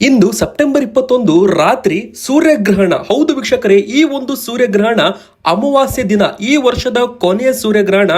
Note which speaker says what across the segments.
Speaker 1: ಇಂದು September ಇಪ್ಪತ್ತೊಂದು ರಾತ್ರಿ ಸೂರ್ಯಗ್ರಹಣ. ಹೌದು ವೀಕ್ಷಕರೇ ಈ ಒಂದು ಸೂರ್ಯಗ್ರಹಣ ಅಮಾವಾಸ್ಯೆ ದಿನ ಈ ವರ್ಷದ ಕೊನೆಯ ಸೂರ್ಯಗ್ರಹಣ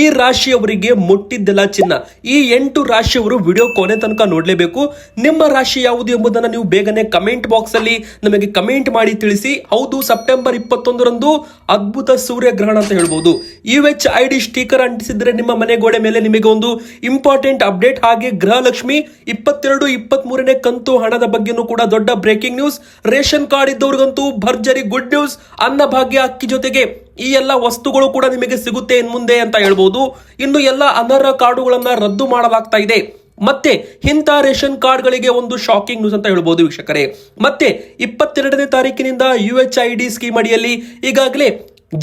Speaker 1: ಈ ರಾಶಿಯವರಿಗೆ ಮುಟ್ಟಿದ್ದೆಲ್ಲ ಚಿನ್ನ. ಈ ಎಂಟು ರಾಶಿಯವರು ವಿಡಿಯೋ ಕೊನೆ ತನಕ ನೋಡಲೇಬೇಕು. ನಿಮ್ಮ ರಾಶಿ ಯಾವುದು ಎಂಬುದನ್ನು ನೀವು ಬೇಗನೆ ಕಮೆಂಟ್ ಬಾಕ್ಸ್ ಅಲ್ಲಿ ನಮಗೆ ಕಮೆಂಟ್ ಮಾಡಿ ತಿಳಿಸಿ. ಹೌದು, ಸೆಪ್ಟೆಂಬರ್ ಇಪ್ಪತ್ತೊಂದರಂದು ಅದ್ಭುತ ಸೂರ್ಯಗ್ರಹಣ ಅಂತ ಹೇಳ್ಬೋದು. U H I D sticker ಅಂಟಿಸಿದ್ರೆ ನಿಮ್ಮ ಮನೆ ಗೋಡೆ ಮೇಲೆ ನಿಮಗೆ ಒಂದು ಇಂಪಾರ್ಟೆಂಟ್ ಅಪ್ಡೇಟ್. ಹಾಗೆ ಗೃಹಲಕ್ಷ್ಮಿ ಇಪ್ಪತ್ತೆರಡು ಇಪ್ಪತ್ತ್ ಮೂರನೇ ಕಂತು ಹಣದ ಬಗ್ಗೆನೂ ಕೂಡ ದೊಡ್ಡ ಬ್ರೇಕಿಂಗ್ ನ್ಯೂಸ್. ರೇಷನ್ ಕಾರ್ಡ್ ಇದ್ದವ್ರಿಗಂತೂ ಭರ್ಜರಿ ಗುಡ್ ನ್ಯೂಸ್. ಅನ್ನಭಾಗ್ಯ, ಅಕ್ಕಿ ಜೊತೆಗೆ ಈ ಎಲ್ಲ ವಸ್ತುಗಳು ಕೂಡ ನಿಮಗೆ ಸಿಗುತ್ತೆ ಇನ್ ಮುಂದೆ ಅಂತ ಹೇಳ್ಬೋದು. ಇನ್ನು ಎಲ್ಲ ಅನರ್ಹ ಕಾರ್ಡುಗಳನ್ನ ರದ್ದು ಮಾಡಲಾಗ್ತಾ ಇದೆ. ಮತ್ತೆ ಇಂಥ ರೇಷನ್ ಕಾರ್ಡ್ಗಳಿಗೆ ಒಂದು ಶಾಕಿಂಗ್ ನ್ಯೂಸ್ ಅಂತ ಹೇಳ್ಬೋದು ವೀಕ್ಷಕರೇ. ಮತ್ತೆ ಇಪ್ಪತ್ತೆರಡನೇ ತಾರೀಕಿನಿಂದ U H I D scheme ಅಡಿಯಲ್ಲಿ ಈಗಾಗಲೇ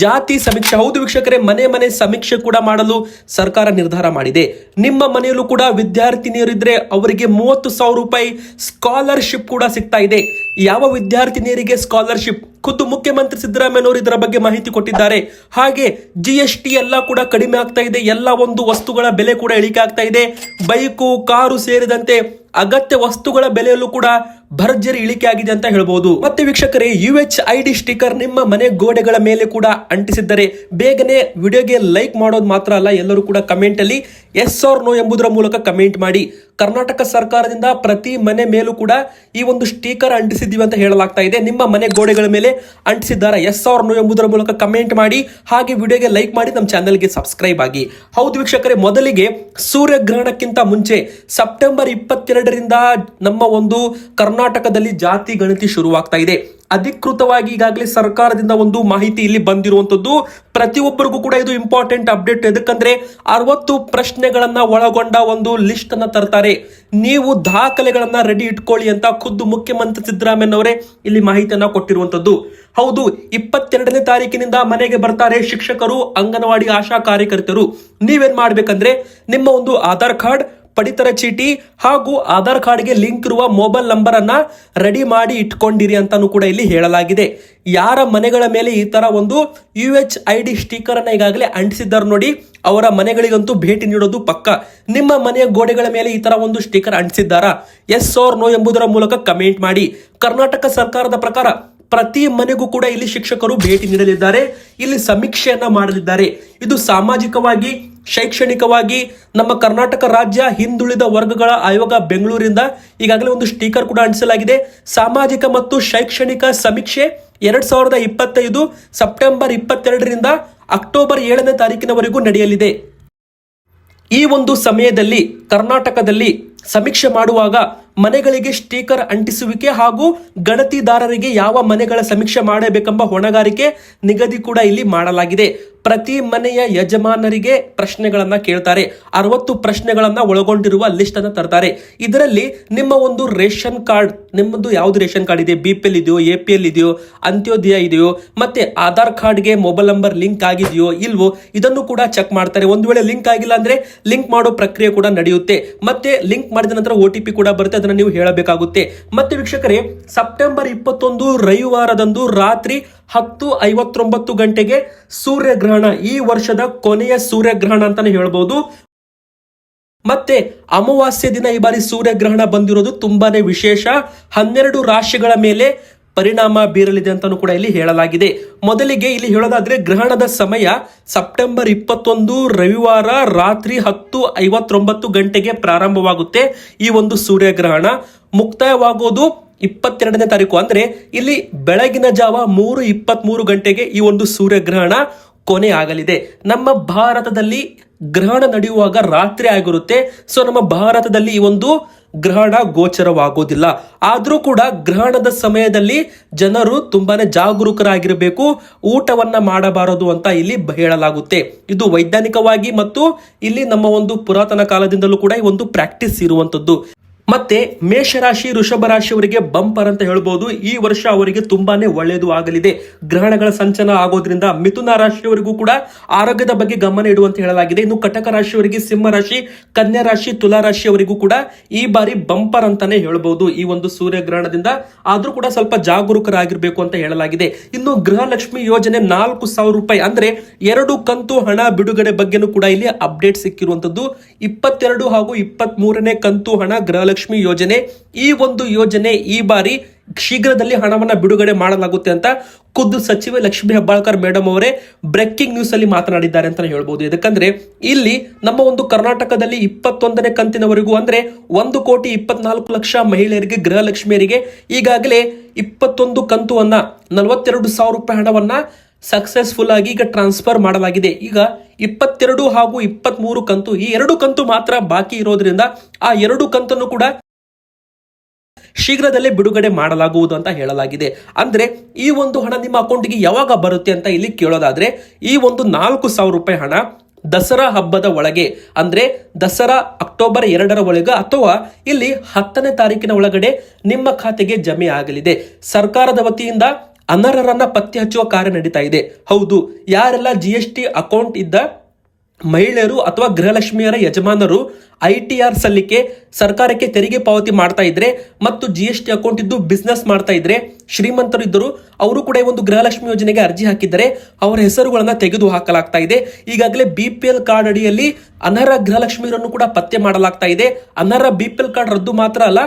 Speaker 1: ಜಾತಿ ಸಮೀಕ್ಷೆ, ಹೌದು ವೀಕ್ಷಕರೇ, ಮನೆ ಮನೆ ಸಮೀಕ್ಷೆ ಕೂಡ ಮಾಡಲು ಸರ್ಕಾರ ನಿರ್ಧಾರ ಮಾಡಿದೆ. ನಿಮ್ಮ ಮನೆಯಲ್ಲೂ ಕೂಡ ವಿದ್ಯಾರ್ಥಿನಿಯರಿದ್ರೆ ಅವರಿಗೆ ಮೂವತ್ತು ಸಾವಿರ ರೂಪಾಯಿ ಸ್ಕಾಲರ್ಶಿಪ್ ಕೂಡ ಸಿಗ್ತಾ ಇದೆ. ಯಾವ ವಿದ್ಯಾರ್ಥಿನಿಯರಿಗೆ ಸ್ಕಾಲರ್ಶಿಪ್ ಖುದ್ದು ಮುಖ್ಯಮಂತ್ರಿ ಸಿದ್ದರಾಮಯ್ಯನವರು ಇದರ ಬಗ್ಗೆ ಮಾಹಿತಿ ಕೊಟ್ಟಿದ್ದಾರೆ. ಹಾಗೆ ಜಿ ಎಸ್ ಟಿ ಎಲ್ಲ ಕೂಡ ಕಡಿಮೆ ಆಗ್ತಾ ಇದೆ. ಎಲ್ಲ ಒಂದು ವಸ್ತುಗಳ ಬೆಲೆ ಕೂಡ ಇಳಿಕೆ ಆಗ್ತಾ ಇದೆ. ಬೈಕು, ಕಾರು ಸೇರಿದಂತೆ ಅಗತ್ಯ ವಸ್ತುಗಳ ಬೆಲೆಯಲ್ಲೂ ಕೂಡ ಭರ್ಜರಿ ಇಳಿಕೆ ಆಗಿದೆ ಅಂತ ಹೇಳ್ಬೋದು. ಮತ್ತೆ ವೀಕ್ಷಕರೇ U H I D sticker ನಿಮ್ಮ ಮನೆ ಗೋಡೆಗಳ ಮೇಲೆ ಕೂಡ ಅಂಟಿಸಿದ್ದರೆ. ಬೇಗನೆ ವಿಡಿಯೋಗೆ ಲೈಕ್ ಮಾಡೋದು ಮಾತ್ರ ಅಲ್ಲ, ಎಲ್ಲರೂ ಕೂಡ ಕಮೆಂಟ್ ಅಲ್ಲಿ ಎಸ್ ಆರ್ ನೋ ಎಂಬುದರ ಮೂಲಕ ಕಮೆಂಟ್ ಮಾಡಿ. ಕರ್ನಾಟಕ ಸರ್ಕಾರದಿಂದ ಪ್ರತಿ ಮನೆ ಮೇಲೂ ಕೂಡ ಈ ಒಂದು ಸ್ಟಿಕರ್ ಅಂಟಿಸಿದ್ದೀವಿ ಅಂತ ಹೇಳಲಾಗ್ತಾ ಇದೆ. ನಿಮ್ಮ ಮನೆ ಗೋಡೆಗಳ ಮೇಲೆ ಅಂಟಿಸಿದ್ದಾರೆ ಎಸ್ ಆರ್ ನೋ ಎಂಬುದರ ಮೂಲಕ ಕಮೆಂಟ್ ಮಾಡಿ. ಹಾಗೆ ವಿಡಿಯೋಗೆ ಲೈಕ್ ಮಾಡಿ ನಮ್ಮ ಚಾನಲ್ಗೆ ಸಬ್ಸ್ಕ್ರೈಬ್ ಆಗಿ. ಹೌದು ವೀಕ್ಷಕರೇ, ಮೊದಲಿಗೆ ಸೂರ್ಯಗ್ರಹಣಕ್ಕಿಂತ ಮುಂಚೆ ಸೆಪ್ಟೆಂಬರ್ ಇಪ್ಪತ್ತೆರಡರಿಂದ ನಮ್ಮ ಒಂದು ಕರ್ನಾಟಕದಲ್ಲಿ ಜಾತಿ ಗಣತಿ ಶುರುವಾಗ್ತಾ ಇದೆ. ಅಧಿಕೃತವಾಗಿ ಈಗಾಗಲೇ ಸರ್ಕಾರದಿಂದ ಒಂದು ಮಾಹಿತಿ ಇಲ್ಲಿ ಬಂದಿರುವಂತದ್ದು. ಪ್ರತಿಯೊಬ್ಬರಿಗೂ ಕೂಡ ಇದು ಇಂಪಾರ್ಟೆಂಟ್ ಅಪ್ಡೇಟ್ ಎದಕ್ಕಂದ್ರೆ ಅರವತ್ತು ಪ್ರಶ್ನೆಗಳನ್ನ ಒಳಗೊಂಡ ಒಂದು ಲಿಸ್ಟ್ ಅನ್ನ ತರ್ತಾರೆ. ನೀವು ದಾಖಲೆಗಳನ್ನ ರೆಡಿ ಇಟ್ಕೊಳ್ಳಿ ಅಂತ ಖುದ್ದು ಮುಖ್ಯಮಂತ್ರಿ ಸಿದ್ದರಾಮಯ್ಯನವರೇ ಇಲ್ಲಿ ಮಾಹಿತಿಯನ್ನ ಕೊಟ್ಟಿರುವಂತದ್ದು. ಹೌದು, ಇಪ್ಪತ್ತೆರಡನೇ ತಾರೀಕಿನಿಂದ ಮನೆಗೆ ಬರ್ತಾರೆ ಶಿಕ್ಷಕರು, ಅಂಗನವಾಡಿ ಆಶಾ ಕಾರ್ಯಕರ್ತರು. ನೀವೇನ್ ಮಾಡ್ಬೇಕಂದ್ರೆ ನಿಮ್ಮ ಒಂದು ಆಧಾರ್ ಕಾರ್ಡ್ ಪಡಿತರ ಚೀಟಿ ಹಾಗೂ ಆಧಾರ್ ಕಾರ್ಡ್ಗೆ ಲಿಂಕ್ ಇರುವ ಮೊಬೈಲ್ ನಂಬರ್ ಅನ್ನ ರೆಡಿ ಮಾಡಿ ಇಟ್ಕೊಂಡಿರಿ ಅಂತಾನು ಕೂಡ ಇಲ್ಲಿ ಹೇಳಲಾಗಿದೆ. ಯಾರ ಮನೆಗಳ ಮೇಲೆ ಈ ತರ ಒಂದು U H I D sticker ಅನ್ನ ಈಗಾಗಲೇ ಅಂಟಿಸಿದ್ದಾರೆ ನೋಡಿ, ಅವರ ಮನೆಗಳಿಗಂತೂ ಭೇಟಿ ನೀಡೋದು ಪಕ್ಕ. ನಿಮ್ಮ ಮನೆಯ ಗೋಡೆಗಳ ಮೇಲೆ ಈ ತರ ಒಂದು ಸ್ಟಿಕರ್ ಅಂಟಿಸಿದ್ದಾರಾ? ಎಸ್ ಆರ್ ನೋ ಎಂಬುದರ ಮೂಲಕ ಕಮೆಂಟ್ ಮಾಡಿ. ಕರ್ನಾಟಕ ಸರ್ಕಾರದ ಪ್ರಕಾರ ಪ್ರತಿ ಮನೆಗೂ ಕೂಡ ಇಲ್ಲಿ ಶಿಕ್ಷಕರು ಭೇಟಿ ನೀಡಲಿದ್ದಾರೆ. ಇಲ್ಲಿ ಸಮೀಕ್ಷೆಯನ್ನ ಮಾಡಲಿದ್ದಾರೆ. ಇದು ಸಾಮಾಜಿಕವಾಗಿ ಶೈಕ್ಷಣಿಕವಾಗಿ ನಮ್ಮ ಕರ್ನಾಟಕ ರಾಜ್ಯ ಹಿಂದುಳಿದ ವರ್ಗಗಳ ಆಯೋಗ ಬೆಂಗಳೂರಿಂದ ಈಗಾಗಲೇ ಒಂದು ಸ್ಟಿಕರ್ ಕೂಡ ಅಂಟಿಸಲಾಗಿದೆ. ಸಾಮಾಜಿಕ ಮತ್ತು ಶೈಕ್ಷಣಿಕ ಸಮೀಕ್ಷೆ ಎರಡ್ ಸಾವಿರದ ಇಪ್ಪತ್ತೈದು ಸೆಪ್ಟೆಂಬರ್ ಇಪ್ಪತ್ತೆರಡರಿಂದ ಅಕ್ಟೋಬರ್ ಏಳನೇ ತಾರೀಕಿನವರೆಗೂ ನಡೆಯಲಿದೆ. ಈ ಒಂದು ಸಮಯದಲ್ಲಿ ಕರ್ನಾಟಕದಲ್ಲಿ ಸಮೀಕ್ಷೆ ಮಾಡುವಾಗ ಮನೆಗಳಿಗೆ ಸ್ಟಿಕರ್ ಅಂಟಿಸುವಿಕೆ ಹಾಗೂ ಗಣತಿದಾರರಿಗೆ ಯಾವ ಮನೆಗಳ ಸಮೀಕ್ಷೆ ಮಾಡಬೇಕೆಂಬ ಹೊಣೆಗಾರಿಕೆ ನಿಗದಿ ಕೂಡ ಇಲ್ಲಿ ಮಾಡಲಾಗಿದೆ. ಪ್ರತಿ ಮನೆಯ ಯಜಮಾನರಿಗೆ ಪ್ರಶ್ನೆಗಳನ್ನ ಕೇಳ್ತಾರೆ. ಅರವತ್ತು ಪ್ರಶ್ನೆಗಳನ್ನ ಒಳಗೊಂಡಿರುವ ಲಿಸ್ಟ್ ಅನ್ನ ತರ್ತಾರೆ. ಇದರಲ್ಲಿ ನಿಮ್ಮ ಒಂದು ರೇಷನ್ ಕಾರ್ಡ್, ನಿಮ್ಮದು ಯಾವ್ದು ರೇಷನ್ ಕಾರ್ಡ್ ಇದೆ? ಬಿ ಪಿ ಎಲ್ ಇದೆಯೋ, ಎ ಪಿ ಎಲ್ ಇದೆಯೋ, ಅಂತ್ಯೋದಯ ಇದೆಯೋ, ಮತ್ತೆ ಆಧಾರ್ ಕಾರ್ಡ್ಗೆ ಮೊಬೈಲ್ ನಂಬರ್ ಲಿಂಕ್ ಆಗಿದೆಯೋ, ಇಲ್ವೋ, ಇದನ್ನು ಕೂಡ ಚೆಕ್ ಮಾಡ್ತಾರೆ. ಒಂದು ವೇಳೆ ಲಿಂಕ್ ಆಗಿಲ್ಲ ಅಂದ್ರೆ ಲಿಂಕ್ ಮಾಡೋ ಪ್ರಕ್ರಿಯೆ ಕೂಡ ನಡೆಯುತ್ತೆ. ಮತ್ತೆ ಲಿಂಕ್ ಮಾಡಿದ ನಂತರ ಒ ಟಿ ಪಿ ಕೂಡ ಬರುತ್ತೆ, ಅದನ್ನ ನೀವು ಹೇಳಬೇಕಾಗುತ್ತೆ. ಮತ್ತೆ ವೀಕ್ಷಕರೇ, ಸೆಪ್ಟೆಂಬರ್ ಇಪ್ಪತ್ತೊಂದು, ರವಿವಾರದಂದು ರಾತ್ರಿ ಹತ್ತು ಐವತ್ತೊಂಬತ್ತು ಗಂಟೆಗೆ ಸೂರ್ಯಗ್ರಹಣ, ಈ ವರ್ಷದ ಕೊನೆಯ ಸೂರ್ಯಗ್ರಹಣ ಅಂತಾನೆ ಹೇಳ್ಬೋದು. ಮತ್ತೆ ಅಮಾವಾಸ್ಯ ದಿನ ಈ ಬಾರಿ ಸೂರ್ಯಗ್ರಹಣ ಬಂದಿರೋದು ತುಂಬಾನೇ ವಿಶೇಷ. ಹನ್ನೆರಡು ರಾಶಿಗಳ ಮೇಲೆ ಪರಿಣಾಮ ಬೀರಲಿದೆ ಅಂತಾನು ಕೂಡ ಇಲ್ಲಿ ಹೇಳಲಾಗಿದೆ. ಮೊದಲಿಗೆ ಇಲ್ಲಿ ಹೇಳೋದಾದ್ರೆ ಗ್ರಹಣದ ಸಮಯ ಸೆಪ್ಟೆಂಬರ್ ಇಪ್ಪತ್ತೊಂದು, ರವಿವಾರ ರಾತ್ರಿ ಹತ್ತು ಐವತ್ತೊಂಬತ್ತು ಗಂಟೆಗೆ ಪ್ರಾರಂಭವಾಗುತ್ತೆ ಈ ಒಂದು ಸೂರ್ಯಗ್ರಹಣ. ಮುಕ್ತಾಯವಾಗೋದು ಇಪ್ಪತ್ತೆರಡನೇ ತಾರೀಕು ಅಂದ್ರೆ ಇಲ್ಲಿ ಬೆಳಗಿನ ಜಾವ ಮೂರು ಇಪ್ಪತ್ತ್ ಮೂರು ಗಂಟೆಗೆ ಈ ಒಂದು ಸೂರ್ಯಗ್ರಹಣ ಕೊನೆ ಆಗಲಿದೆ. ನಮ್ಮ ಭಾರತದಲ್ಲಿ ಗ್ರಹಣ ನಡೆಯುವಾಗ ರಾತ್ರಿ ಆಗಿರುತ್ತೆ. ಸೊ ನಮ್ಮ ಭಾರತದಲ್ಲಿ ಈ ಒಂದು ಗ್ರಹಣ ಗೋಚರವಾಗೋದಿಲ್ಲ ಆದರೂ ಕೂಡ ಗ್ರಹಣದ ಸಮಯದಲ್ಲಿ ಜನರು ತುಂಬಾನೇ ಜಾಗರೂಕರಾಗಿರಬೇಕು. ಊಟವನ್ನ ಮಾಡಬಾರದು ಅಂತ ಇಲ್ಲಿ ಹೇಳಲಾಗುತ್ತೆ. ಇದು ವೈಜ್ಞಾನಿಕವಾಗಿ ಮತ್ತು ಇಲ್ಲಿ ನಮ್ಮ ಒಂದು ಪುರಾತನ ಕಾಲದಿಂದಲೂ ಕೂಡ ಈ ಒಂದು ಪ್ರಾಕ್ಟೀಸ್ ಇರುವಂತದ್ದು ಮತ್ತೆ ಮೇಷರಾಶಿ ವೃಷಭ ರಾಶಿಯವರಿಗೆ ಬಂಪರ್ ಅಂತ ಹೇಳ್ಬೋದು. ಈ ವರ್ಷ ಅವರಿಗೆ ತುಂಬಾನೇ ಒಳ್ಳೆಯದು ಆಗಲಿದೆ. ಗ್ರಹಣಗಳ ಸಂಚನ ಆಗೋದ್ರಿಂದ ಮಿಥುನ ರಾಶಿಯವರಿಗೂ ಕೂಡ ಆರೋಗ್ಯದ ಬಗ್ಗೆ ಗಮನ ಇಡುವಂತ ಹೇಳಲಾಗಿದೆ. ಇನ್ನು ಕಟಕ ರಾಶಿಯವರಿಗೆ ಸಿಂಹ ರಾಶಿ, ಕನ್ಯಾ ರಾಶಿ, ತುಲಾ ರಾಶಿಯವರಿಗೂ ಕೂಡ ಈ ಬಾರಿ ಬಂಪರ್ ಅಂತಾನೆ ಹೇಳ್ಬೋದು. ಈ ಒಂದು ಸೂರ್ಯ ಗ್ರಹಣದಿಂದ ಆದ್ರೂ ಕೂಡ ಸ್ವಲ್ಪ ಜಾಗರೂಕರಾಗಿರ್ಬೇಕು ಅಂತ ಹೇಳಲಾಗಿದೆ. ಇನ್ನು ಗೃಹಲಕ್ಷ್ಮಿ ಯೋಜನೆ ನಾಲ್ಕು ಸಾವಿರ ರೂಪಾಯಿ ಅಂದ್ರೆ ಎರಡು ಕಂತು ಹಣ ಬಿಡುಗಡೆ ಬಗ್ಗೆನೂ ಕೂಡ ಇಲ್ಲಿ ಅಪ್ಡೇಟ್ ಸಿಕ್ಕಿರುವಂತದ್ದು. ಇಪ್ಪತ್ತೆರಡು ಹಾಗೂ ಇಪ್ಪತ್ತ್ ಮೂರನೇ ಕಂತು ಹಣ ಗೃಹಲಕ್ಷ್ಮಿ ಗೃಹಲಕ್ಷ್ಮಿ ಯೋಜನೆ. ಈ ಒಂದು ಯೋಜನೆ ಈ ಬಾರಿ ಶೀಘ್ರದಲ್ಲಿ ಹಣವನ್ನು ಬಿಡುಗಡೆ ಮಾಡಲಾಗುತ್ತೆ ಅಂತ ಖುದ್ದು ಸಚಿವೆ ಲಕ್ಷ್ಮಿ ಹೆಬ್ಬಾಳ್ಕರ್ ಮೇಡಮ್ ಅವರೇ ಬ್ರೇಕಿಂಗ್ ನ್ಯೂಸ್ ಅಲ್ಲಿ ಮಾತನಾಡಿದ್ದಾರೆ ಅಂತ ಹೇಳ್ಬೋದು. ಯಾಕಂದ್ರೆ ಇಲ್ಲಿ ನಮ್ಮ ಒಂದು ಕರ್ನಾಟಕದಲ್ಲಿ ಇಪ್ಪತ್ತೊಂದನೇ ಕಂತಿನವರೆಗೂ ಅಂದ್ರೆ ಒಂದು ಕೋಟಿ ಇಪ್ಪತ್ನಾಲ್ಕು ಲಕ್ಷ ಮಹಿಳೆಯರಿಗೆ, ಗೃಹಲಕ್ಷ್ಮಿಯರಿಗೆ ಈಗಾಗಲೇ ಇಪ್ಪತ್ತೊಂದು ಕಂತುವನ್ನ ನಲವತ್ತೆರಡು ಸಾವಿರ ರೂಪಾಯಿ ಹಣವನ್ನ ಸಕ್ಸಸ್ಫುಲ್ ಆಗಿ ಈಗ ಟ್ರಾನ್ಸ್ಫರ್ ಮಾಡಲಾಗಿದೆ. ಈಗ ಇಪ್ಪತ್ತೆರಡು ಹಾಗೂ ಇಪ್ಪತ್ಮೂರು ಕಂತು, ಈ ಎರಡು ಕಂತು ಮಾತ್ರ ಬಾಕಿ ಇರೋದ್ರಿಂದ ಆ ಎರಡು ಕಂತನ್ನು ಕೂಡ ಶೀಘ್ರದಲ್ಲೇ ಬಿಡುಗಡೆ ಮಾಡಲಾಗುವುದು ಅಂತ ಹೇಳಲಾಗಿದೆ. ಅಂದ್ರೆ ಈ ಒಂದು ಹಣ ನಿಮ್ಮ ಅಕೌಂಟ್ಗೆ ಯಾವಾಗ ಬರುತ್ತೆ ಅಂತ ಇಲ್ಲಿ ಕೇಳೋದಾದ್ರೆ, ಈ ಒಂದು ನಾಲ್ಕು ಸಾವಿರ ರೂಪಾಯಿ ಹಣ ದಸರಾ ಹಬ್ಬದ ಒಳಗೆ, ಅಂದ್ರೆ ದಸರಾ ಅಕ್ಟೋಬರ್ ಎರಡರ ಒಳಗೆ ಅಥವಾ ಇಲ್ಲಿ ಹತ್ತನೇ ತಾರೀಕಿನ ಒಳಗಡೆ ನಿಮ್ಮ ಖಾತೆಗೆ ಜಮೆ ಆಗಲಿದೆ. ಸರ್ಕಾರದ ವತಿಯಿಂದ ಅನರ್ಹರನ್ನ ಪತ್ತೆ ಹಚ್ಚುವ ಕಾರ್ಯ ನಡೀತಾ ಇದೆ. ಹೌದು, ಯಾರೆಲ್ಲ ಜಿ ಎಸ್ ಟಿ ಅಕೌಂಟ್ ಇದ್ದ ಮಹಿಳೆಯರು ಅಥವಾ ಗೃಹಲಕ್ಷ್ಮಿಯರ ಯಜಮಾನರು ಐ ಟಿ ಆರ್ ಸಲ್ಲಿಕೆ, ಸರ್ಕಾರಕ್ಕೆ ತೆರಿಗೆ ಪಾವತಿ ಮಾಡ್ತಾ ಇದ್ರೆ ಮತ್ತು ಜಿ ಎಸ್ ಟಿ ಅಕೌಂಟ್ ಇದ್ದು ಬಿಸ್ನೆಸ್ ಮಾಡ್ತಾ ಇದ್ರೆ ಶ್ರೀಮಂತರು ಇದ್ದರು ಅವರು ಕೂಡ ಒಂದು ಗೃಹಲಕ್ಷ್ಮಿ ಯೋಜನೆಗೆ ಅರ್ಜಿ ಹಾಕಿದರೆ ಅವರ ಹೆಸರುಗಳನ್ನು ತೆಗೆದು ಹಾಕಲಾಗ್ತಾ ಇದೆ. ಈಗಾಗಲೇ ಬಿ ಪಿ ಎಲ್ ಕಾರ್ಡ್ ಅಡಿಯಲ್ಲಿ ಅನರ್ಹ ಗೃಹಲಕ್ಷ್ಮಿಯರನ್ನು ಕೂಡ ಪತ್ತೆ ಮಾಡಲಾಗ್ತಾ ಇದೆ. ಅನರ್ಹ ಬಿ ಪಿ ಎಲ್ ಕಾರ್ಡ್ ರದ್ದು ಮಾತ್ರ ಅಲ್ಲ,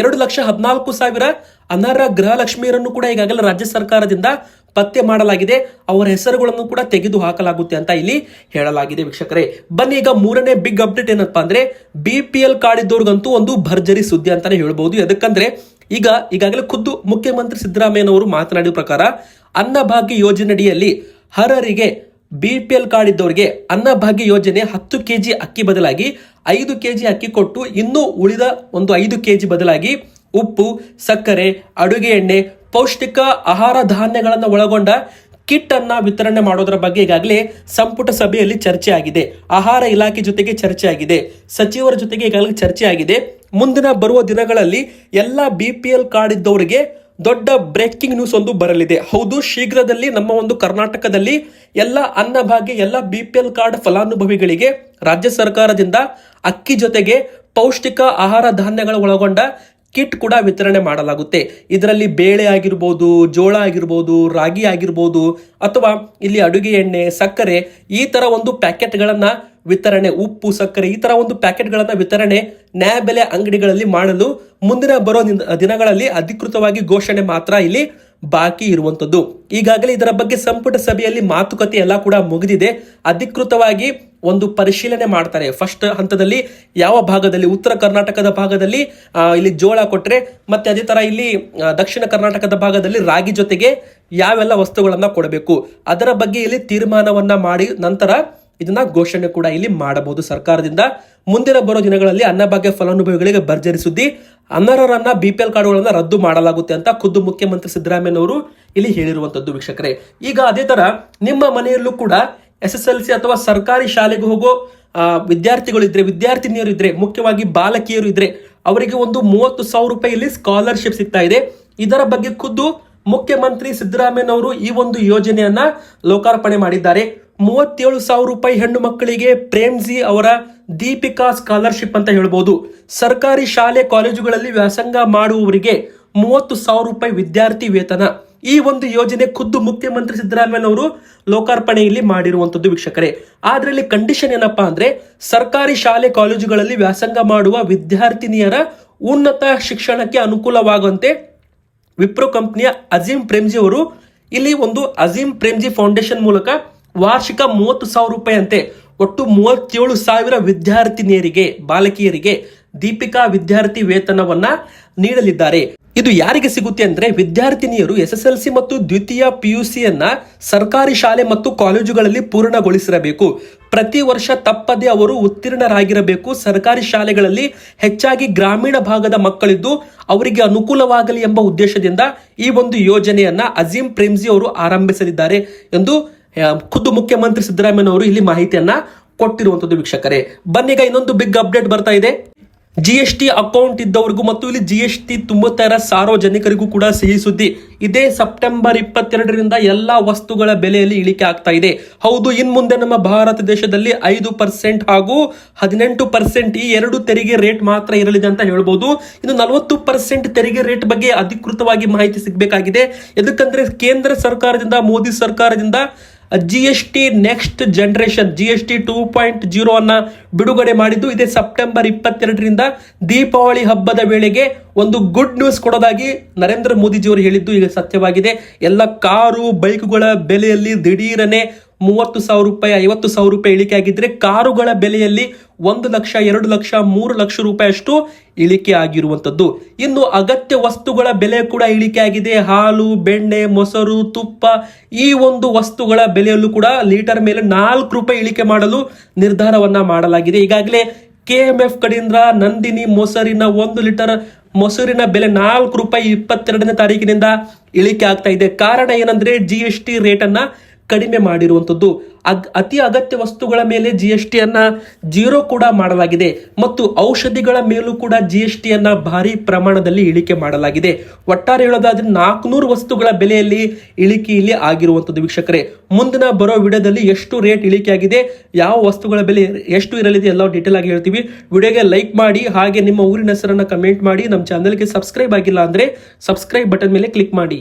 Speaker 1: ಎರಡು ಲಕ್ಷ ಹದಿನಾಲ್ಕು ಸಾವಿರ ಅನರ್ಹ ಗೃಹಲಕ್ಷ್ಮಿಯರನ್ನು ಕೂಡ ಈಗಾಗಲೇ ರಾಜ್ಯ ಸರ್ಕಾರದಿಂದ ಪತ್ತೆ ಮಾಡಲಾಗಿದೆ. ಅವರ ಹೆಸರುಗಳನ್ನು ಕೂಡ ತೆಗೆದು ಹಾಕಲಾಗುತ್ತೆ ಅಂತ ಇಲ್ಲಿ ಹೇಳಲಾಗಿದೆ ವೀಕ್ಷಕರೇ. ಬನ್ನಿ ಈಗ ಮೂರನೇ ಬಿಗ್ ಅಪ್ಡೇಟ್ ಏನಪ್ಪಾ ಅಂದ್ರೆ ಬಿ ಪಿ ಎಲ್ ಕಾರ್ಡ್ ಇದ್ದವ್ರಿಗಂತೂ ಒಂದು ಭರ್ಜರಿ ಸುದ್ದಿ ಅಂತಾನೆ ಹೇಳ್ಬಹುದು ಯಾಕಂದ್ರೆ ಈಗ ಈಗಾಗಲೇ ಖುದ್ದು ಮುಖ್ಯಮಂತ್ರಿ ಸಿದ್ದರಾಮಯ್ಯನವರು ಮಾತನಾಡಿದ ಪ್ರಕಾರ ಅನ್ನಭಾಗ್ಯ ಯೋಜನೆಯಡಿಯಲ್ಲಿ ಹರರಿಗೆ ಬಿ ಪಿ ಎಲ್ ಕಾರ್ಡ್ ಇದ್ದವರಿಗೆ ಅನ್ನಭಾಗ್ಯ ಯೋಜನೆ ಹತ್ತು ಕೆಜಿ ಅಕ್ಕಿ ಬದಲಾಗಿ ಐದು ಕೆಜಿ ಅಕ್ಕಿ ಕೊಟ್ಟು ಇನ್ನೂ ಉಳಿದ ಒಂದು ಐದು ಕೆಜಿ ಬದಲಾಗಿ ಉಪ್ಪು, ಸಕ್ಕರೆ, ಅಡುಗೆ ಎಣ್ಣೆ, ಪೌಷ್ಟಿಕ ಆಹಾರ ಧಾನ್ಯಗಳನ್ನು ಒಳಗೊಂಡ ಕಿಟ್ ಅನ್ನ ವಿತರಣೆ ಮಾಡೋದರ ಬಗ್ಗೆ ಈಗಾಗಲೇ ಸಂಪುಟ ಸಭೆಯಲ್ಲಿ ಚರ್ಚೆ ಆಗಿದೆ ಆಹಾರ ಇಲಾಖೆ ಜೊತೆಗೆ ಚರ್ಚೆ ಆಗಿದೆ ಸಚಿವರ ಜೊತೆಗೆ ಈಗಾಗಲೇ ಚರ್ಚೆ ಆಗಿದೆ ಮುಂದಿನ ಬರುವ ದಿನಗಳಲ್ಲಿ ಎಲ್ಲ ಬಿ ಪಿ ಎಲ್ ಕಾರ್ಡ್ ಇದ್ದವರಿಗೆ ದೊಡ್ಡ ಬ್ರೇಕಿಂಗ್ ನ್ಯೂಸ್ ಒಂದು ಬರಲಿದೆ. ಹೌದು, ಶೀಘ್ರದಲ್ಲಿ ನಮ್ಮ ಒಂದು ಕರ್ನಾಟಕದಲ್ಲಿ ಎಲ್ಲ ಅನ್ನಭಾಗ್ಯ, ಎಲ್ಲ ಬಿ ಪಿ ಎಲ್ ಕಾರ್ಡ್ ಫಲಾನುಭವಿಗಳಿಗೆ ರಾಜ್ಯ ಸರ್ಕಾರದಿಂದ ಅಕ್ಕಿ ಜೊತೆಗೆ ಪೌಷ್ಟಿಕ ಆಹಾರ ಧಾನ್ಯಗಳ ಒಳಗೊಂಡ ಕಿಟ್ ಕೂಡ ವಿತರಣೆ ಮಾಡಲಾಗುತ್ತೆ. ಇದರಲ್ಲಿ ಬೇಳೆ ಆಗಿರ್ಬೋದು, ಜೋಳ ಆಗಿರ್ಬೋದು, ರಾಗಿ ಆಗಿರ್ಬೋದು, ಅಥವಾ ಇಲ್ಲಿ ಅಡುಗೆ ಎಣ್ಣೆ, ಸಕ್ಕರೆ, ಈ ತರ ಒಂದು ಪ್ಯಾಕೆಟ್ಗಳನ್ನು ವಿತರಣೆ, ಉಪ್ಪು, ಸಕ್ಕರೆ, ಈ ತರ ಒಂದು ಪ್ಯಾಕೆಟ್ಗಳನ್ನ ವಿತರಣೆ ನ್ಯಾಯಬೆಲೆ ಅಂಗಡಿಗಳಲ್ಲಿ ಮಾಡಲು ಮುಂದಿನ ಬರೋ ದಿನ- ದಿನಗಳಲ್ಲಿ ಅಧಿಕೃತವಾಗಿ ಘೋಷಣೆ ಮಾತ್ರ ಇಲ್ಲಿ ಬಾಕಿ ಇರುವಂತದ್ದು. ಈಗಾಗಲೇ ಇದರ ಬಗ್ಗೆ ಸಂಪುಟ ಸಭೆಯಲ್ಲಿ ಮಾತುಕತೆ ಎಲ್ಲ ಕೂಡ ಮುಗಿದಿದೆ. ಅಧಿಕೃತವಾಗಿ ಒಂದು ಪರಿಶೀಲನೆ ಮಾಡ್ತಾರೆ. ಫಸ್ಟ್ ಹಂತದಲ್ಲಿ ಯಾವ ಭಾಗದಲ್ಲಿ? ಉತ್ತರ ಕರ್ನಾಟಕದ ಭಾಗದಲ್ಲಿ ಇಲ್ಲಿ ಜೋಳ ಕೊಟ್ಟರೆ ಮತ್ತೆ ಅದೇ ತರ ಇಲ್ಲಿ ದಕ್ಷಿಣ ಕರ್ನಾಟಕದ ಭಾಗದಲ್ಲಿ ರಾಗಿ ಜೊತೆಗೆ ಯಾವೆಲ್ಲ ವಸ್ತುಗಳನ್ನ ಕೊಡಬೇಕು? ಅದರ ಬಗ್ಗೆ ಇಲ್ಲಿ ತೀರ್ಮಾನವನ್ನ ಮಾಡಿ ನಂತರ ಇದನ್ನ ಘೋಷಣೆ ಕೂಡ ಇಲ್ಲಿ ಮಾಡಬಹುದು ಸರ್ಕಾರದಿಂದ. ಮುಂದಿನ ಬರೋ ದಿನಗಳಲ್ಲಿ ಅನ್ನಭಾಗ್ಯ ಫಲಾನುಭವಿಗಳಿಗೆ ಭರ್ಜರಿ ಸುದ್ದಿ. ಅನರ್ಹರನ್ನ ಬಿ ಪಿ ಎಲ್ ಕಾರ್ಡ್ಗಳನ್ನ ರದ್ದು ಮಾಡಲಾಗುತ್ತೆ ಅಂತ ಖುದ್ದು ಮುಖ್ಯಮಂತ್ರಿ ಸಿದ್ದರಾಮಯ್ಯನವರು ಇಲ್ಲಿ ಹೇಳಿರುವಂತದ್ದು ವೀಕ್ಷಕರೇ. ಈಗ ಅದೇ ತರ ನಿಮ್ಮ ಮನೆಯಲ್ಲೂ ಕೂಡ ಎಸ್ ಎಸ್ ಎಲ್ ಸಿ ಅಥವಾ ಸರ್ಕಾರಿ ಶಾಲೆಗೆ ಹೋಗೋ ವಿದ್ಯಾರ್ಥಿಗಳು ಇದ್ರೆ ವಿದ್ಯಾರ್ಥಿನಿಯರು ಇದ್ರೆ ಮುಖ್ಯವಾಗಿ ಬಾಲಕಿಯರು ಇದ್ರೆ ಅವರಿಗೆ ಒಂದು ಮೂವತ್ತು ಸಾವಿರ ರೂಪಾಯಿಯಲ್ಲಿ ಸ್ಕಾಲರ್ಶಿಪ್ ಸಿಗ್ತಾ ಇದೆ. ಇದರ ಬಗ್ಗೆ ಖುದ್ದು ಮುಖ್ಯಮಂತ್ರಿ ಸಿದ್ದರಾಮಯ್ಯನವರು ಈ ಒಂದು ಯೋಜನೆಯನ್ನ ಲೋಕಾರ್ಪಣೆ ಮಾಡಿದ್ದಾರೆ. ಮೂವತ್ತೇಳು ಸಾವಿರ ರೂಪಾಯಿ ಹೆಣ್ಣು ಮಕ್ಕಳಿಗೆ ಪ್ರೇಮ್ಜಿ ಅವರ ದೀಪಿಕಾ ಸ್ಕಾಲರ್ಶಿಪ್ ಅಂತ ಹೇಳ್ಬೋದು. ಸರ್ಕಾರಿ ಶಾಲೆ ಕಾಲೇಜುಗಳಲ್ಲಿ ವ್ಯಾಸಂಗ ಮಾಡುವವರಿಗೆ ಮೂವತ್ತು ಸಾವಿರ ರೂಪಾಯಿ ವಿದ್ಯಾರ್ಥಿ ವೇತನ. ಈ ಒಂದು ಯೋಜನೆ ಖುದ್ದು ಮುಖ್ಯಮಂತ್ರಿ ಸಿದ್ದರಾಮಯ್ಯನವರು ಲೋಕಾರ್ಪಣೆಯಲ್ಲಿ ಮಾಡಿರುವಂತದ್ದು ವೀಕ್ಷಕರೇ. ಆದ್ರಲ್ಲಿ ಕಂಡೀಷನ್ ಏನಪ್ಪಾ ಅಂದ್ರೆ ಸರ್ಕಾರಿ ಶಾಲೆ ಕಾಲೇಜುಗಳಲ್ಲಿ ವ್ಯಾಸಂಗ ಮಾಡುವ ವಿದ್ಯಾರ್ಥಿನಿಯರ ಉನ್ನತ ಶಿಕ್ಷಣಕ್ಕೆ ಅನುಕೂಲವಾಗುವಂತೆ ವಿಪ್ರೋ ಕಂಪ್ನಿಯ ಅಜೀಂ ಪ್ರೇಮ್ಜಿ ಅವರು ಇಲ್ಲಿ ಒಂದು ಅಜೀಂ ಪ್ರೇಮ್ಜಿ ಫೌಂಡೇಶನ್ ಮೂಲಕ ವಾರ್ಷಿಕ ಮೂವತ್ತು ಸಾವಿರ ರೂಪಾಯಿ ಅಂತೆ ಒಟ್ಟು ಮೂವತ್ತೇಳು ಸಾವಿರ ವಿದ್ಯಾರ್ಥಿನಿಯರಿಗೆ, ಬಾಲಕಿಯರಿಗೆ ದೀಪಿಕಾ ವಿದ್ಯಾರ್ಥಿ ವೇತನವನ್ನ ನೀಡಲಿದ್ದಾರೆ. ಇದು ಯಾರಿಗೆ ಸಿಗುತ್ತೆ ಅಂದ್ರೆ ವಿದ್ಯಾರ್ಥಿನಿಯರು ಎಸ್ ಎಸ್ ಎಲ್ ಸಿ ಮತ್ತು ದ್ವಿತೀಯ ಪಿಯುಸಿಯನ್ನ ಸರ್ಕಾರಿ ಶಾಲೆ ಮತ್ತು ಕಾಲೇಜುಗಳಲ್ಲಿ ಪೂರ್ಣಗೊಳಿಸಿರಬೇಕು. ಪ್ರತಿ ವರ್ಷ ತಪ್ಪದೆ ಅವರು ಉತ್ತೀರ್ಣರಾಗಿರಬೇಕು. ಸರ್ಕಾರಿ ಶಾಲೆಗಳಲ್ಲಿ ಹೆಚ್ಚಾಗಿ ಗ್ರಾಮೀಣ ಭಾಗದ ಮಕ್ಕಳಿದ್ದು ಅವರಿಗೆ ಅನುಕೂಲವಾಗಲಿ ಎಂಬ ಉದ್ದೇಶದಿಂದ ಈ ಒಂದು ಯೋಜನೆಯನ್ನ ಅಜೀಂ ಪ್ರೇಮ್ಜಿ ಅವರು ಆರಂಭಿಸಲಿದ್ದಾರೆ ಎಂದು ಖುದ್ದು ಮುಖ್ಯಮಂತ್ರಿ ಸಿದ್ದರಾಮಯ್ಯನವರು ಇಲ್ಲಿ ಮಾಹಿತಿಯನ್ನ ಕೊಟ್ಟಿರುವಂತದ್ದು ವೀಕ್ಷಕರೇ. ಬನ್ನೀಗ ಇನ್ನೊಂದು ಬಿಗ್ ಅಪ್ಡೇಟ್ ಬರ್ತಾ ಇದೆ. ಜಿ ಎಸ್ ಟಿ ಅಕೌಂಟ್ ಇದ್ದವರಿಗೂ ಮತ್ತು ಇಲ್ಲಿ ಜಿ ಎಸ್ ಟಿ ತುಂಬುತ್ತರ ಸಾರ್ವಜನಿಕರಿಗೂ ಕೂಡ ಸಿಹಿ ಸುದ್ದಿ. ಇದೇ ಸೆಪ್ಟೆಂಬರ್ ಇಪ್ಪತ್ತೆರಡರಿಂದ ಎಲ್ಲಾ ವಸ್ತುಗಳ ಬೆಲೆಯಲ್ಲಿ ಇಳಿಕೆ ಆಗ್ತಾ ಇದೆ. ಹೌದು, ಇನ್ ಮುಂದೆ ನಮ್ಮ ಭಾರತ ದೇಶದಲ್ಲಿ ಐದು ಪರ್ಸೆಂಟ್ ಹಾಗೂ ಹದಿನೆಂಟು ಪರ್ಸೆಂಟ್ ಈ ಎರಡು ತೆರಿಗೆ ರೇಟ್ ಮಾತ್ರ ಇರಲಿದೆ ಅಂತ ಹೇಳ್ಬೋದು. ಇನ್ನು ನಲವತ್ತು ಪರ್ಸೆಂಟ್ ತೆರಿಗೆ ರೇಟ್ ಬಗ್ಗೆ ಅಧಿಕೃತವಾಗಿ ಮಾಹಿತಿ ಸಿಗಬೇಕಾಗಿದೆ. ಎದಕ್ಕಂದ್ರೆ ಕೇಂದ್ರ ಸರ್ಕಾರದಿಂದ, ಮೋದಿ ಸರ್ಕಾರದಿಂದ G S T next generation G S T two point zero ಅನ್ನ ಬಿಡುಗಡೆ ಮಾಡಿದ್ದು. ಇದೇ ಸೆಪ್ಟೆಂಬರ್ ಇಪ್ಪತ್ತೆರಡರಿಂದ ದೀಪಾವಳಿ ಹಬ್ಬದ ವೇಳೆಗೆ ಒಂದು ಗುಡ್ ನ್ಯೂಸ್ ಕೊಡೋದಾಗಿ ನರೇಂದ್ರ ಮೋದಿಜಿಯವರು ಹೇಳಿದ್ದು. ಈಗ ಸತ್ಯವಾಗಿದೆ. ಎಲ್ಲ ಕಾರು, ಬೈಕ್ಗಳ ಬೆಲೆಯಲ್ಲಿ ದಿಢೀರನೆ ಮೂವತ್ತು ಸಾವಿರ ರೂಪಾಯಿ, ಐವತ್ತು ಸಾವಿರ ರೂಪಾಯಿ ಇಳಿಕೆ ಆಗಿದ್ರೆ ಕಾರುಗಳ ಬೆಲೆಯಲ್ಲಿ ಒಂದು ಲಕ್ಷ, ಎರಡು ಲಕ್ಷ, ಮೂರು ಲಕ್ಷ ರೂಪಾಯಿ ಅಷ್ಟು ಇಳಿಕೆ ಆಗಿರುವಂತದ್ದು ಇನ್ನು ಅಗತ್ಯ ವಸ್ತುಗಳ ಬೆಲೆ ಕೂಡ ಇಳಿಕೆ ಆಗಿದೆ. ಹಾಲು, ಬೆಣ್ಣೆ, ಮೊಸರು, ತುಪ್ಪ, ಈ ಒಂದು ವಸ್ತುಗಳ ಬೆಲೆಯಲ್ಲೂ ಕೂಡ ಲೀಟರ್ ಮೇಲೆ ನಾಲ್ಕು ರೂಪಾಯಿ ಇಳಿಕೆ ಮಾಡಲು ನಿರ್ಧಾರವನ್ನ ಮಾಡಲಾಗಿದೆ. ಈಗಾಗಲೇ ಕೆ ಎಂ ಎಫ್ ಕಡೆಯಿಂದ ನಂದಿನಿ ಮೊಸರಿನ ಒಂದು ಲೀಟರ್ ಮೊಸರಿನ ಬೆಲೆ ನಾಲ್ಕು ರೂಪಾಯಿ ಇಪ್ಪತ್ತೆರಡನೇ ತಾರೀಕಿನಿಂದ ಇಳಿಕೆ ಆಗ್ತಾ ಇದೆ. ಕಾರಣ ಏನಂದ್ರೆ ಜಿ ಎಸ್ ಟಿ ರೇಟನ್ನ ಕಡಿಮೆ ಮಾಡಿರುವಂಥದ್ದು. ಅಗ್, ಅತಿ ಅಗತ್ಯ ವಸ್ತುಗಳ ಮೇಲೆ ಜಿ ಎಸ್ ಟಿಯನ್ನು ಜೀರೋ ಕೂಡ ಮಾಡಲಾಗಿದೆ. ಮತ್ತು ಔಷಧಿಗಳ ಮೇಲೂ ಕೂಡ ಜಿ ಎಸ್ ಟಿಯನ್ನು ಭಾರಿ ಪ್ರಮಾಣದಲ್ಲಿ ಇಳಿಕೆ ಮಾಡಲಾಗಿದೆ. ಒಟ್ಟಾರೆ ಹೇಳೋದಾದ್ರೆ ನಾಲ್ಕುನೂರು ವಸ್ತುಗಳ ಬೆಲೆಯಲ್ಲಿ ಇಳಿಕೆ ಇಲ್ಲಿ ಆಗಿರುವಂಥದ್ದು ವೀಕ್ಷಕರೇ. ಮುಂದಿನ ಬರೋ ವಿಡಿಯೋದಲ್ಲಿ ಎಷ್ಟು ರೇಟ್ ಇಳಿಕೆ ಆಗಿದೆ, ಯಾವ ವಸ್ತುಗಳ ಬೆಲೆ ಎಷ್ಟು ಇರಲಿದೆ ಎಲ್ಲ ಡೀಟೇಲ್ ಆಗಿ ಹೇಳ್ತೀವಿ. ವಿಡಿಯೋಗೆ ಲೈಕ್ ಮಾಡಿ, ಹಾಗೆ ನಿಮ್ಮ ಊರಿನ ಹೆಸರನ್ನು ಕಮೆಂಟ್ ಮಾಡಿ, ನಮ್ಮ ಚಾನಲ್ಗೆ ಸಬ್ಸ್ಕ್ರೈಬ್ ಆಗಿಲ್ಲ ಅಂದರೆ ಸಬ್ಸ್ಕ್ರೈಬ್ ಬಟನ್ ಮೇಲೆ ಕ್ಲಿಕ್ ಮಾಡಿ.